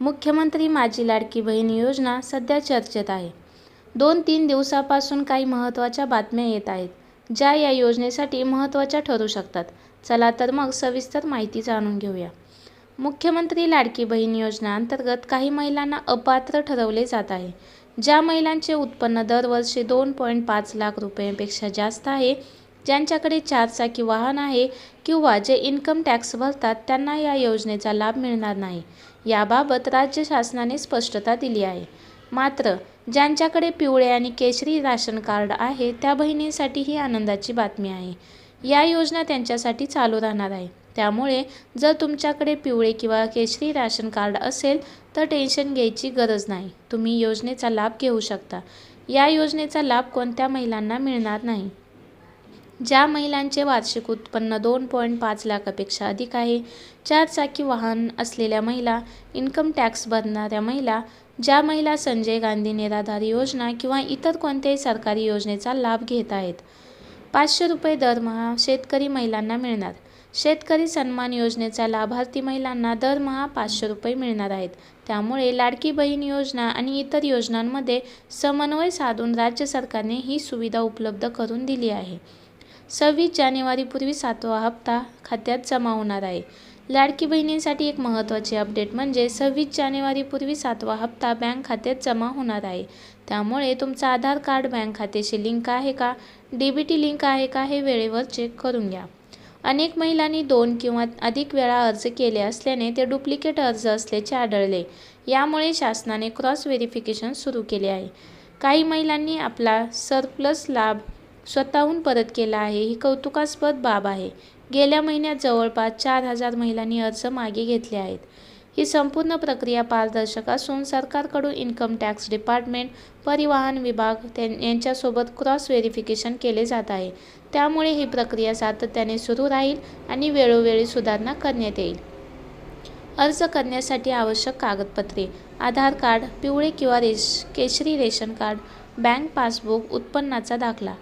मुख्यमंत्री माझी लाडकी बहीण योजना सध्या चर्चेत आहे. दोन तीन दिवसापासून काही महत्त्वाच्या बातम्या येत आहेत, ज्या या योजनेसाठी महत्त्वाच्या ठरू शकतात. चला तर मग सविस्तर माहिती जाणून घेऊया. मुख्यमंत्री लाडकी बहीण योजना अंतर्गत काही महिलांना अपात्र ठरवले जात आहे. ज्या महिलांचे उत्पन्न दरवर्षी दोन पॉईंट पाच लाख रुपयांपेक्षा जास्त आहे, ज्यांच्याकडे चारचाकी वाहन आहे किंवा जे इन्कम टॅक्स भरतात त्यांना या योजनेचा लाभ मिळणार नाही. याबाबत राज्य शासनाने स्पष्टता दिली आहे. मात्र, ज्यांच्याकडे पिवळे आणि केशरी राशन कार्ड आहे त्या बहिणींसाठी ही आनंदाची बातमी आहे. या योजना त्यांच्यासाठी चालू राहणार आहे. त्यामुळे जर तुमच्याकडे पिवळे किंवा केशरी राशन कार्ड असेल तर टेन्शन घ्यायची गरज नाही. तुम्ही योजनेचा लाभ घेऊ शकता. या योजनेचा लाभ कोणत्या महिलांना मिळणार नाही? ज्या महिलांचे वार्षिक उत्पन्न दोन पॉईंट पाच लाखापेक्षा अधिक आहे, चारचाकी वाहन असलेल्या महिला, इन्कम टॅक्स भरणाऱ्या महिला, ज्या महिला संजय गांधी निराधार योजना किंवा इतर कोणत्याही सरकारी योजनेचा लाभ घेत आहेत. पाचशे रुपये दरमहा शेतकरी महिलांना मिळणार शेतकरी सन्मान योजनेचा लाभार्थी महिलांना दरमहा पाचशे रुपये मिळणार आहेत. त्यामुळे लाडकी बहीण योजना आणि इतर योजनांमध्ये समन्वय साधून राज्य सरकारने ही सुविधा उपलब्ध करून दिली आहे. सव्वीस जानेवारीपूर्वी सातवा हप्ता खात्यात जमा होणार आहे. लाडकी बहिणींसाठी एक महत्त्वाचे अपडेट म्हणजे सव्वीस जानेवारीपूर्वी सातवा हप्ता बँक खात्यात जमा होणार आहे. त्यामुळे तुमचं आधार कार्ड बँक खात्याशी लिंक आहे का, डीबीटी लिंक आहे का हे वेळेवर चेक करून घ्या. अनेक महिलांनी दोन किंवा अधिक वेळा अर्ज केले असल्याने ते डुप्लिकेट अर्ज असल्याचे आढळले. यामुळे शासनाने क्रॉस व्हेरिफिकेशन सुरू केले आहे. काही महिलांनी आपला सरप्लस लाभ स्वतःहून परत केला आहे ही कौतुकास्पद बाब आहे. गेल्या महिन्यात जवळपास चार हजार महिलांनी अर्ज मागे घेतले आहेत. ही संपूर्ण प्रक्रिया पारदर्शक असून सरकारकडून इन्कम टॅक्स डिपार्टमेंट, परिवहन विभाग यांच्यासोबत क्रॉस व्हेरिफिकेशन केले जात आहे. त्यामुळे ही प्रक्रिया सातत्याने सुरू राहील आणि वेळोवेळी सुधारणा करण्यात येईल. अर्ज करण्यासाठी आवश्यक कागदपत्रे आधार कार्ड, पिवळे किंवा रेश केशरी रेशन कार्ड, बँक पासबुक, उत्पन्नाचा दाखला.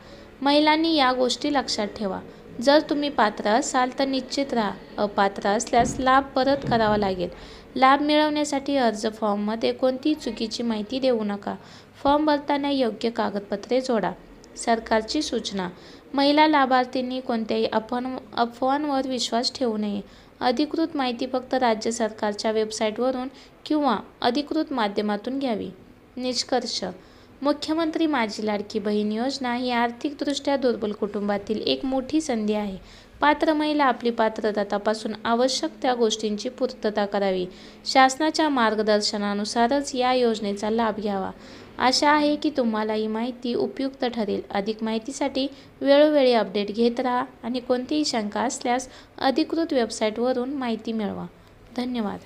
महिलांनी या गोष्टी लक्षात ठेवा. जर तुम्ही पात्र असाल तर निश्चित राहा. अपात्र असल्यास लाभ परत करावा लागेल. लाभ मिळवण्यासाठी अर्ज फॉर्ममध्ये कोणतीही चुकीची माहिती देऊ नका. फॉर्म भरताना योग्य कागदपत्रे जोडा. सरकारची सूचना महिला लाभार्थींनी कोणत्याही अफवांवर विश्वास ठेवू नये. अधिकृत माहिती फक्त राज्य सरकारच्या वेबसाईटवरून किंवा अधिकृत माध्यमातून घ्यावी. निष्कर्ष मुख्यमंत्री माझी लाडकी बहीण योजना ही आर्थिकदृष्ट्या दुर्बल कुटुंबातील एक मोठी संधी आहे. पात्र महिला आपली पात्रता तपासून आवश्यक त्या गोष्टींची पूर्तता करावी. शासनाच्या मार्गदर्शनानुसारच या योजनेचा लाभ घ्यावा. आशा आहे की तुम्हाला ही माहिती उपयुक्त ठरेल. अधिक माहितीसाठी वेळोवेळी अपडेट घेत राहा आणि कोणतीही शंका असल्यास अधिकृत वेबसाईटवरून माहिती मिळवा. धन्यवाद.